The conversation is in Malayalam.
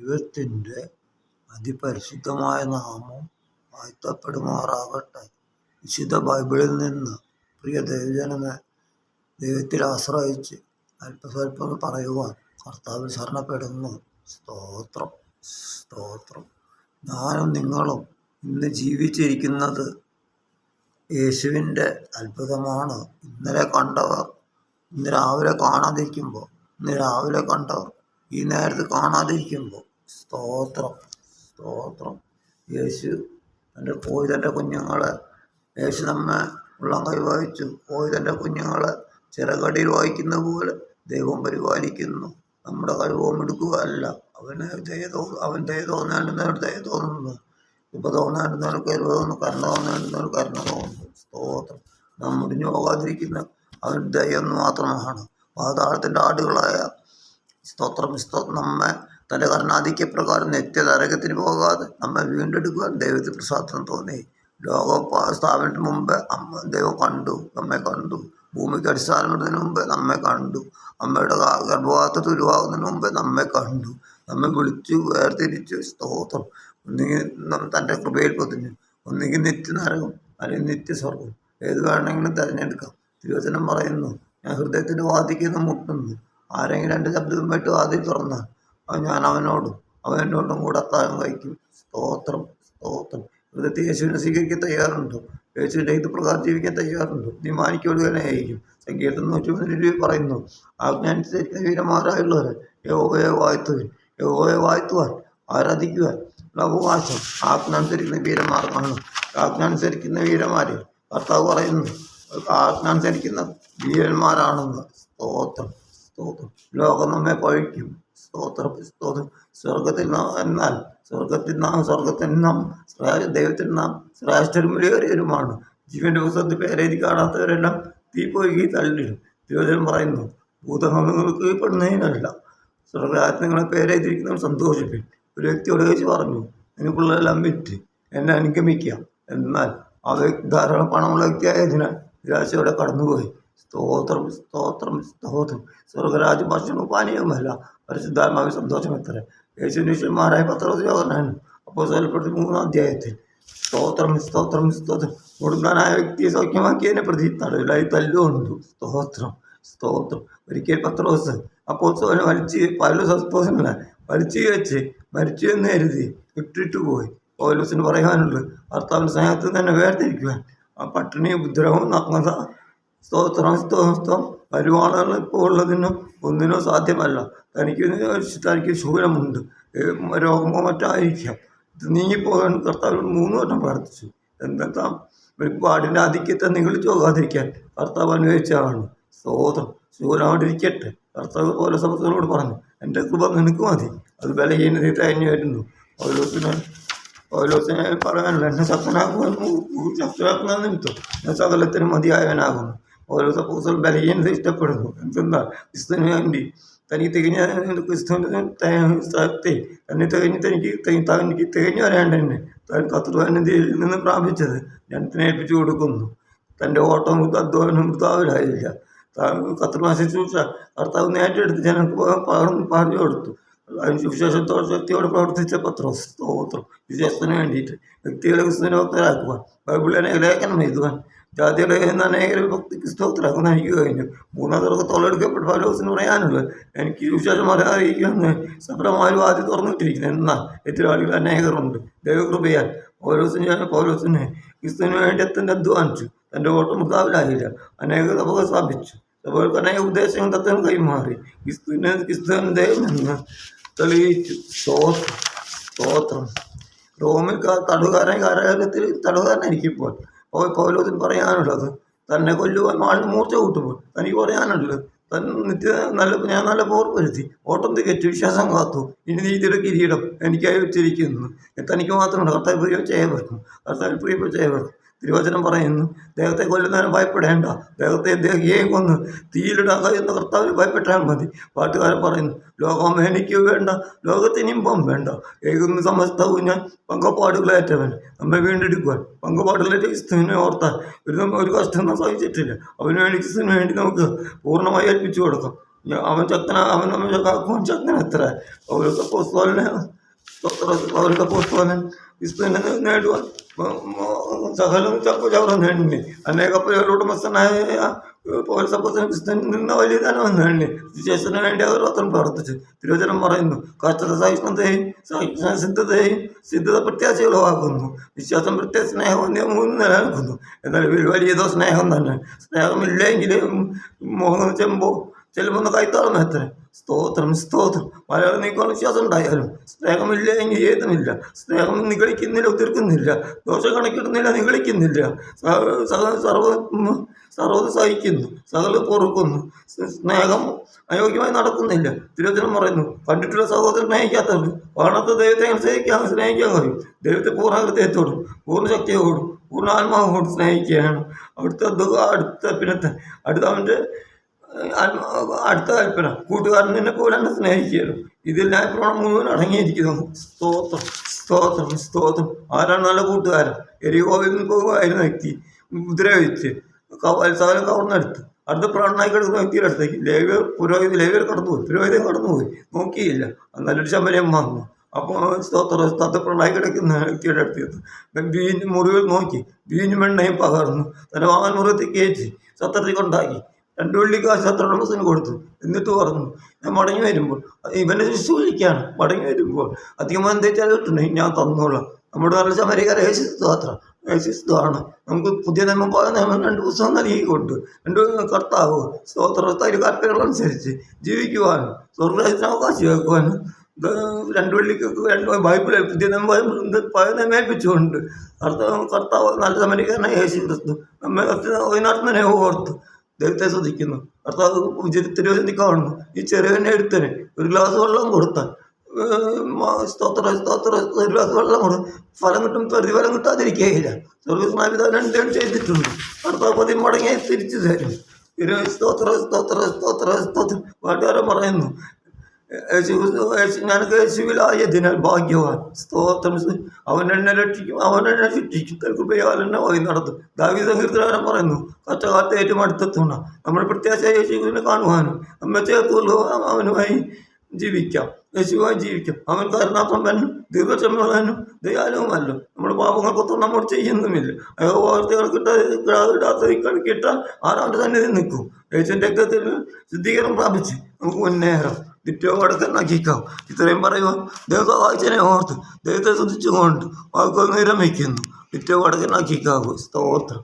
ദൈവത്തിന്റെ അതിപരിശുദ്ധമായ നാമം വാഴ്ത്തപ്പെടുമാറാകട്ടെ വിശുദ്ധ ബൈബിളിൽ നിന്ന് പ്രിയ ദൈവജനമേ ദൈവത്തിൽ ആശ്രയിച്ച് അല്പസ്വല്പം പറയുവാൻ കർത്താവിൽ ശരണപ്പെടുന്നു. സ്തോത്രം സ്തോത്രം. ഞാനും നിങ്ങളും ഇന്ന് ജീവിച്ചിരിക്കുന്നത് യേശുവിന്റെ അത്ഭുതമാണ്. ഇന്നലെ കണ്ടവർ ഇന്ന് രാവിലെ കാണാതിരിക്കുമ്പോൾ ഇന്ന് രാവിലെ കണ്ടവർ ഈ നേരത്ത് കാണാതിരിക്കുമ്പോൾ സ്തോത്രം സ്തോത്രം. യേശു തന്റെ പോയി തന്റെ കുഞ്ഞുങ്ങളെ യേശു നമ്മെ ഉള്ളം കൈ വായിച്ചു പോയി തന്റെ കുഞ്ഞുങ്ങളെ ചിറകടിയിൽ വായിക്കുന്ന പോലെ ദൈവം പരിപാലിക്കുന്നു. നമ്മുടെ കഴിവും എടുക്കുക അല്ല അവന് ദയ തോ അവൻ ദയ തോന്നേണ്ടുന്നവർ ദയ തോന്നുന്നു. കൃപ തോന്നാണ്ടെന്നവർക്ക് കരുവ തോന്നുന്നു. കരുണ തോന്നേണ്ടുന്നവർ കരുണ തോന്നുന്നു. സ്തോത്രം. നാം മുടിഞ്ഞു പോകാതിരിക്കുന്ന അവൻ ദയ എന്ന് മാത്രമാണ്. പാതാളത്തിന്റെ ആടുകളായ സ്തോത്രം സ്തോത്രം നമ്മെ തന്റെ കർണാധിക്യപ്രകാരം നിത്യതരകത്തിന് പോകാതെ നമ്മെ വീണ്ടെടുക്കുവാൻ ദൈവത്തിന് പ്രസാദം തോന്നി. ലോക സ്ഥാപനത്തിന് മുമ്പ് അമ്മ ദൈവം കണ്ടു നമ്മെ കണ്ടു. ഭൂമിക്ക് അടിസ്ഥാനപ്പെടുന്നതിന് മുമ്പ് നമ്മെ കണ്ടു. അമ്മയുടെ ഗർഭപാത്രത്തിൽ ഉരുവാകുന്നതിന് മുമ്പ് നമ്മെ കണ്ടു. നമ്മെ വിളിച്ചു വേർതിരിച്ചു സ്തോത്രം. ഒന്നുകിൽ തന്റെ കൃപയിൽ പൊതിഞ്ഞു. ഒന്നുകിൽ നിത്യനരകം അല്ലെങ്കിൽ നിത്യസ്വർഗം. ഏത് വേണമെങ്കിലും തിരഞ്ഞെടുക്കാം. തിരുവചനം പറയുന്നു ഞാൻ ഹൃദയത്തിന്റെ വാദിക്കുന്ന മുട്ടുന്നു. ആരെങ്കിലും രണ്ട് ശബ്ദവുമായിട്ട് വാതിൽ തുറന്നാൽ ഞാൻ അവനോടും അവൻ എന്നോടും കൂടെ അത്താഴം കഴിക്കും. സ്തോത്രം സ്തോത്രം. ഹൃദയത്തിൽ യേശുവിനെ സ്വീകരിക്കാൻ തയ്യാറുണ്ടോ? യേശുവിന്റെ ഇത് പ്രകാരം ജീവിക്കാൻ തയ്യാറുണ്ടോ? നീ മാനിക്കോടുകനെ ആയിരിക്കും. സംഗീതം നൂറ്റി പറയുന്നു പറയുന്നു ആജ്ഞാനുസരിക്കുന്ന വീരന്മാരായുള്ളവരെ യഹോവയെ വാഴ്ത്തുവിൻ. യഹോവയെ വാഴ്ത്തുവാൻ ആരാധിക്കുവാൻ. അവകാശം ആജ്ഞാനുസരിക്കുന്ന വീരന്മാർക്കാണ് ആജ്ഞാനുസരിക്കുന്ന വീരന്മാരെ. കർത്താവ് പറയുന്നു ആജ്ഞാനുസരിക്കുന്ന വീരന്മാരാണെന്ന്. സ്തോത്രം. സ്തോത്രം. ലോകം നമ്മെ പഴിക്കും സ്തോത്രം. സ്തോത്രം സ്വർഗത്തിൽ എന്നാൽ സ്വർഗത്തിൽ നാം സ്വർഗത്തിൽ നാം ദൈവത്തിൽ നാം ശ്രേഷ്ഠരുമേറിയവരുമാണ് ജീവന്റെ പുസ്തകത്തിൽ പേരെഴുതി കാണാത്തവരെല്ലാം തീ പോയി തള്ളിടും തിരുവചനം പറയുന്നു ഭൂതങ്ങൾക്ക് കീഴ്പ്പെടുന്നതിനല്ല. സ്വർഗാത്മങ്ങളെ പേരെഴുതിയിരിക്കുന്നവർ സന്തോഷിപ്പിൻ. ഒരു വ്യക്തിയോട് ചോദിച്ച് പറഞ്ഞു എനിക്കുള്ളതെല്ലാം വിറ്റ്. എന്നെ അനുഗമിക്കാം. എന്നാൽ ആ ധാരാളം പണമുള്ള വ്യക്തിയായതിനാൽ നിരാശയോടെ കടന്നുപോയി. സ്തോത്രം സ്തോത്രം സ്തോത്രം. സ്വർഗരാജ് ഭക്ഷണവും പാനീയവുമല്ല പരിശുദ്ധാത്മാവിൽ സന്തോഷം എത്ര യേശുനിഷ്യന്മാരായ പത്രോസ് യോഗനാണ് അപ്പോൾ സ്വൽപ്പെടുത്തി മൂന്നാം അധ്യായത്തിൽ. സ്തോത്രം സ്തോത്രം സ്തോത്രം. കൊടുക്കാനായ വ്യക്തിയെ സൗഖ്യമാക്കിയതിനെ പ്രതി തടവിലായി തല്ലുകൊണ്ടു. സ്തോത്രം സ്തോത്രം. ഒരിക്കൽ പത്രോസ് അപ്പോൾ സോനെ വലിച്ച് പൗലോസ് അപ്പോസനല്ല വലിച്ചു വെച്ച് മരിച്ചു എന്ന് കരുതി ഇട്ടിട്ട് പോയി. പൗലോസിന് പറയാനുള്ളത് ഭർത്താവിന്റെ സ്നേഹത്തിൽ തന്നെ വേർതിരിക്കുവാൻ ആ പട്ടിണിയും ഉദ്രവവും സ്തോത്രം സ്തോത്രം പരിപാടികൾ ഇപ്പോൾ ഉള്ളതിനും ഒന്നിനും സാധ്യമല്ല. തനിക്ക് തനിക്ക് ശൂലമുണ്ട്. രോഗമോ മറ്റായിരിക്കാം ഇത് നീങ്ങിപ്പോകാൻ കർത്താവ് മൂന്ന് വട്ടം പ്രാർത്ഥിച്ചു. എന്താ വെളിപ്പാടിന്റെ ആധിക്യത്തെ നിഗളിച്ചു പോകാതിരിക്കാൻ കർത്താവ് അനുഭവിച്ചതാണ് സ്തോത്രം. ശൂലമായിട്ടിരിക്കട്ടെ. കർത്താവ് പോലെ സമസ്തനോട് പറഞ്ഞു. എന്റെ കൃപ നിനക്ക് മതി. അത് ബലഹീനതയിൽ തയഞ്ഞു വരുന്നു. ഓരോരുത്തരും ഓരോസിനെ പറയാനുള്ള എന്നെ ശക്തനാക്കുവാൻ ശക്തനാക്കുന്ന നിമിത്തം. ഞാൻ സകലത്തിനും മതിയായവനാകുന്നു. ഓരോ സപ്പോസും ബലഹീനത ഇഷ്ടപ്പെടുന്നു. എന്തെന്നാൽ ക്രിസ്തുവിന് വേണ്ടി. തനിക്ക് തികഞ്ഞ ക്രിസ്തുവിന്റെ സ്ഥലത്തെ തന്നെ തികഞ്ഞ് തനിക്ക് തനിക്ക് തികഞ്ഞു തന്നെ താൻ കത്തുവാനന്ദിയിൽ നിന്ന് പ്രാപിച്ചത് ജനത്തിനെ ഏൽപ്പിച്ചു കൊടുക്കുന്നു. തന്റെ ഓട്ടം അധ്വാനം വൃതാവിലായില്ല. കർത്തൃമാ ശുശ്രൂഷ കർത്താവ് നേറ്റെടുത്ത് ജനങ്ങൾക്ക് പറഞ്ഞു കൊടുത്തു. അതിന് സുവിശേഷത്തോടെ ശക്തിയോടെ പ്രവർത്തിച്ച പത്രോസ് സ്തോത്രം. വിശേഷത്തിന് വേണ്ടിയിട്ട് വ്യക്തികളെ ക്രിസ്തുവിനെ ഭക്തരാക്കുവാൻ ബൈബിളിനെ ലേഖനം എഴുതുവാൻ ജാതിയുടെ എന്ന അനേകരെ ഭക്തിക്ക് സ്തോത്രാക്കുന്ന എനിക്ക് കഴിഞ്ഞു. തുറക്ക് തൊള്ളെടുക്കപ്പെട്ട ഫലോസിന് പറയാനുള്ളത്. എനിക്ക് വിശേഷം അറിയിക്കുമെന്ന് സഫലമായ ആദ്യം തുറന്നിട്ടിരിക്കുന്നത് എന്നാൽ എതിരാളികൾ അനേകരുണ്ട്. ദൈവകൃപയാൽ പൗലോസിന് പൗലോസിന് ക്രിസ്തുവിന് വേണ്ടി എത്തന്റെ അധ്വാനിച്ചു. തന്റെ ഓട്ടം മൃതാവിലായില്ല അനേക സഭകൾ സ്ഥാപിച്ചു സഭകൾക്ക് അനേക ഉദ്ദേശങ്ങൾ തത്വം കൈമാറി. ക്രിസ്തുവിനെ ക്രിസ്തുവിന് ദൈവമെന്ന് തെളിയിച്ചു. സ്തോത്രം. സ്തോത്രം. റോമിൽ തടുകാരൻ കാരാഗ്രഹത്തിൽ തടുകാരനായിരിക്കും ഇപ്പോൾ. പൗലോസിന് പറയാനുള്ളത് തന്നെ കൊല്ലുവാൻ ആൾ മൂർച്ച കൂട്ടുമ്പോൾ തനിക്ക് പറയാനുള്ളത് തൻ നിത്യ നല്ല ഞാൻ നല്ല പോർ വരുത്തി ഓട്ടം തികച്ചു വിശ്വാസം കാത്തു ഇനി നീതിയുടെ കിരീടം എനിക്കായി വെച്ചിരിക്കുന്നു. തനിക്ക് മാത്രമല്ല കർത്താവ് പ്രിയപ്പെട്ട ഏവർക്കും കർത്താവ് പ്രിയപ്പെട്ട ഏവർക്കും തിരുവചനം പറയുന്നു ദേഹത്തെ കൊല്ലുന്നതിന് ഭയപ്പെടേണ്ട. ദേഹത്തെ ദേഹിയെയും കൊന്ന് തീയിലിടാക എന്ന് കർത്താവിന് ഭയപ്പെട്ടാൽ മതി. പാട്ടുകാരൻ പറയുന്നു ലോകം എനിക്ക് വേണ്ട ലോകത്തിന് ഇമ്പം വേണ്ട. ഏകുന്ന സമസ്തവും ഞാൻ പങ്കപ്പാടുകളേറ്റവൻ. നമ്മെ വീണ്ടെടുക്കുവാൻ പങ്കപ്പാടുകളേറ്റ ക്രിസ്തുവിനെ ഓർത്താൽ ഒരു ഒരു കഷ്ടം നാം സഹിച്ചിട്ടില്ല. അവന് വേണ്ടി ക്രിസ്തുവിന് വേണ്ടി നമുക്ക് പൂർണമായി ഏൽപ്പിച്ചു കൊടുക്കാം. അവൻ ചക്കന അവൻ നമ്മൾ കാക്കും ചക്കന മ- മ- സകലം ചപ്പ ചവറ നേടി അനേക ഉടമസ്ഥനായ പൗരസപ്പത്തിന് ക്രിസ്തുവിൽ നിന്ന് വലിയ ധനം നേടി ശേഷന് വേണ്ടി അവർ അത്ര പ്രവർത്തിച്ചു തിരുവചനം പറയുന്നു കഷ്ടത സഹിഷ്ണുതയും സഹിഷ്ണ സിദ്ധതയും സിദ്ധത പ്രത്യാശ ഉളവാക്കുന്നു വിശ്വാസം പ്രത്യേക സ്നേഹം മൂന്ന് നിലനിൽക്കുന്നു എന്നാൽ വലിയതോ സ്നേഹം തന്നെ സ്നേഹമില്ലെങ്കിൽ മോഹം ചെമ്പോ ചെല്ലുമ്പോൾ കൈത്താളം എത്ര? സ്തോത്രം സ്തോത്രം. മലയാളം നീക്കാൻ വിശ്വാസം ഉണ്ടായാലും സ്നേഹമില്ല എങ്കിൽ ഏതുമില്ല. സ്നേഹം നിഗളിക്കുന്നില്ല ഉതിർക്കുന്നില്ല. ദോഷം കണക്കിടുന്നില്ല നിഗളിക്കുന്നില്ല. സർവ ഉം, സർവത് സഹിക്കുന്നു സകല പൊറുക്കുന്നു. സ്നേഹം അയോഗ്യമായി നടക്കുന്നില്ല. തിരുവചനം പറയുന്നു കണ്ടിട്ടുള്ള സഹോദരൻ സ്നേഹിക്കാത്തവർ കാണാത്ത ദൈവത്തെ സ്നേഹിക്കാൻ സ്നേഹിക്കാൻ കഴിയും. ദൈവത്തെ പൂർണ ഹൃദയത്തോടും പൂർണ ശക്തിയോടും പൂർണ ആത്മാവോടും സ്നേഹിക്കുകയാണ്. അവിടുത്തെ ദു- അടുത്ത പിന്നത്തെ അടുത്ത അവന്റെ അടുത്ത കൽപ്പന കൂട്ടുകാരൻ തന്നെ പോലെ തന്നെ സ്നേഹിക്കുകയാണ്. ഇതെല്ലാം ഇപ്പോഴും മുഴുവൻ അടങ്ങിയിരിക്കുന്നു സ്തോത്രം സ്തോത്രം സ്തോത്രം. ആരാണ് നല്ല കൂട്ടുകാരൻ? എരികോവിൽ പോകുമായിരുന്ന വ്യക്തി. ഉപദ്രവിച്ച് കവൽസാലം കവർന്നെടുത്ത് അടുത്ത പ്രാണനായി കിടക്കുന്ന വ്യക്തിയുടെ അടുത്തേക്ക് ലേവ്യർ പുരോഹിത ലേവ്യർ കടന്നുപോയി. പുരോഹിതൻ കടന്നുപോയി. നോക്കിയില്ല. നല്ലൊരു ശമരം വന്നു അപ്പോൾ സ്തോത്ര സ്തോത്രപ്രണായി കിടക്കുന്ന വ്യക്തിയുടെ അടുത്ത് എത്തും വീഞ്ഞ് മുറിവിൽ നോക്കി. വീഞ്ഞു വെണ്ണയും പകർന്നു. തന്റെ വാങ്ങാൻ മുറിവത്തിൽ കയറ്റി സത്രത്തിൽ കൊണ്ടാക്കി. രണ്ടു വെള്ളിക്കാശ് സത്രോടമസിന് കൊടുത്തു. എന്നിട്ട് പറഞ്ഞു ഞാൻ മടങ്ങി വരുമ്പോൾ ഇവനെ വിശ്വസിക്കുകയാണ് മടങ്ങി വരുമ്പോൾ അധികം എന്തെച്ചാൽ കിട്ടുന്നുണ്ട് ഞാൻ തന്നോളാം. നമ്മുടെ നല്ല ശമരിക്കാര യേശുസ്തു അത്ര യേശുസ്തുവാണ് നമുക്ക് പുതിയ നിയമം പഴയ നിയമം രണ്ട് പുസ്തകം നൽകിക്കൊണ്ട് രണ്ട് കർത്താവ് സ്തോത്രത്തായ കൽപ്പനകളനുസരിച്ച് ജീവിക്കുവാനും സ്വർഗത്തിന് അവകാശമാക്കുവാനും രണ്ട് വെള്ളിക്കൊക്കെ രണ്ട് ബൈബിൾ പുതിയ നിയമം നിയമം ഏൽപ്പിച്ചുകൊണ്ട് കർത്താവ് കർത്താവ് നല്ല സമരക്കാരനെ യേശു ക്രിസ്തു നമ്മെ അതിനർത്ഥനെ ഓർത്തു. ദൈവത്തെ ശ്രദ്ധിക്കുന്നു. കർത്താവ് തിരുവചന്തി കാണുന്നു. ഈ ചെറിയവനെ എടുത്തന് ഒരു ഗ്ലാസ് വെള്ളം കൊടുത്താൽ സ്തോത്ര സ്തോത്ര ഒരു ഗ്ലാസ് വെള്ളം കൊടു. ഫലം കിട്ടും പ്രതിഫലം കിട്ടാതിരിക്കുകയില്ല. സ്വർഗസ്നാപിതാവ് രണ്ടും ചെയ്തിട്ടുണ്ട്. കർത്താവ് പതി മടങ്ങി തിരിച്ചു തരും. സ്തോത്ര സ്തോത്ര സ്തോത്ര സ്തോത്രം. പാട്ടുകാരൻ പറയുന്നു. യേശു യേശു ദിനാൽ ഭാഗ്യവാൻ സ്തോത്രം അവൻ എന്നെ രക്ഷിക്കും അവൻ എന്നെ ശിക്ഷിക്കും കൃപയാൽ എന്നെ വഴി നടത്തും. ദാവി സങ്കീർത്തനം പറയുന്നു കച്ചകാലത്ത് ഏറ്റവും അടുത്തെത്തണം നമ്മൾ പ്രത്യാശ യേശുവിനെ കാണുവാനും നമ്മെ ചേർത്തുള്ളൂ അവനുമായി ജീവിക്കാം. യേശുവായി ജീവിക്കാം. അവൻ കരുണാസമ്പന്നും ദീർഘക്ഷമയുള്ളവനും ദയാലുവുമല്ലോ. നമ്മുടെ പാപങ്ങൾക്കൊത്തും നമ്മൾ ചെയ്യുന്നുമില്ല. അയോവാർത്തകൾ കിട്ടാത്ത കിട്ടാൻ ആറാണ്ട് തന്നെ നിൽക്കും. യേശുവിന്റെ രക്തത്തിൽ ശുദ്ധീകരണം പ്രാപിച്ച് നമുക്ക് മുന്നേറാം. നിത്യവും വടക്കനാക്കിക്കാം ഇത്രയും പറയുവാൻ ദൈവത്തെ സഹായിച്ചനെ ഓർത്ത് ദൈവത്തെ ശ്രദ്ധിച്ചുകൊണ്ട് വാക്കുകൾ നിരമിക്കുന്നു. നിത്യവും വടക്കനാക്കിക്കാവൂ സ്തോത്രം.